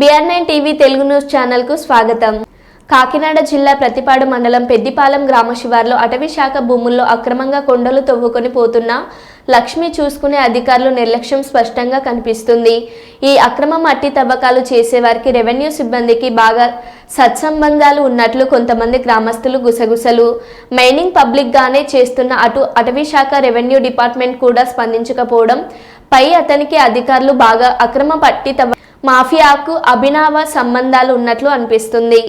B R nine TV Telugu news ఛానల్కు స్వాగతం. కాకినాడ జిల్లా ప్రతిపాడు మండలం పెద్దిపాలెం గ్రామ శివార్లో అటవీ శాఖ భూముల్లో అక్రమంగా కొండలు తవ్వుకొని పోతున్న లక్ష్మి చూసుకునే అధికారులు నిర్లక్ష్యం స్పష్టంగా కనిపిస్తుంది. ఈ అక్రమ మట్టి తవ్వకాలు చేసేవారికి రెవెన్యూ సిబ్బందికి బాగా సత్సంబంధాలు ఉన్నట్లు కొంతమంది గ్రామస్తులు గుసగుసలు. మైనింగ్ పబ్లిక్ గానే చేస్తున్న అటు అటవీ శాఖ రెవెన్యూ డిపార్ట్మెంట్ కూడా స్పందించకపోవడం పై అతనికి అధికారులు బాగా అక్రమ పట్టి తవ్వ మాఫియాకు అభినవ సంబంధాలు ఉన్నట్లు అనిపిస్తుంది.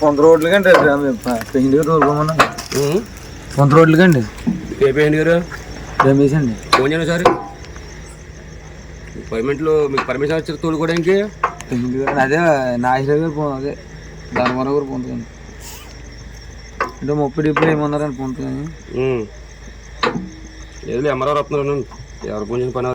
పొంత రోడ్లు కండి పెయింట్ ఊరుకోమన్నా. పొంత రోడ్లు కండి. అయిపోయింది గారు? రమేష్ అండి. ఫోన్ చేయండి సార్ పర్మిట్లు మీకు పర్మిషన్ వచ్చి తోలుకోవడానికి? పెయింట్ గారు అదే నాగేశ్వర గారు పో- అదే ధర్మవరం గారు పొందుతుంది అంటే ముప్పై డిప్పుడు ఏమన్నారని ఏదో ఎంఆర్ఆర్ వస్తున్నారు ఎవరు ఫోన్ చేసిన పని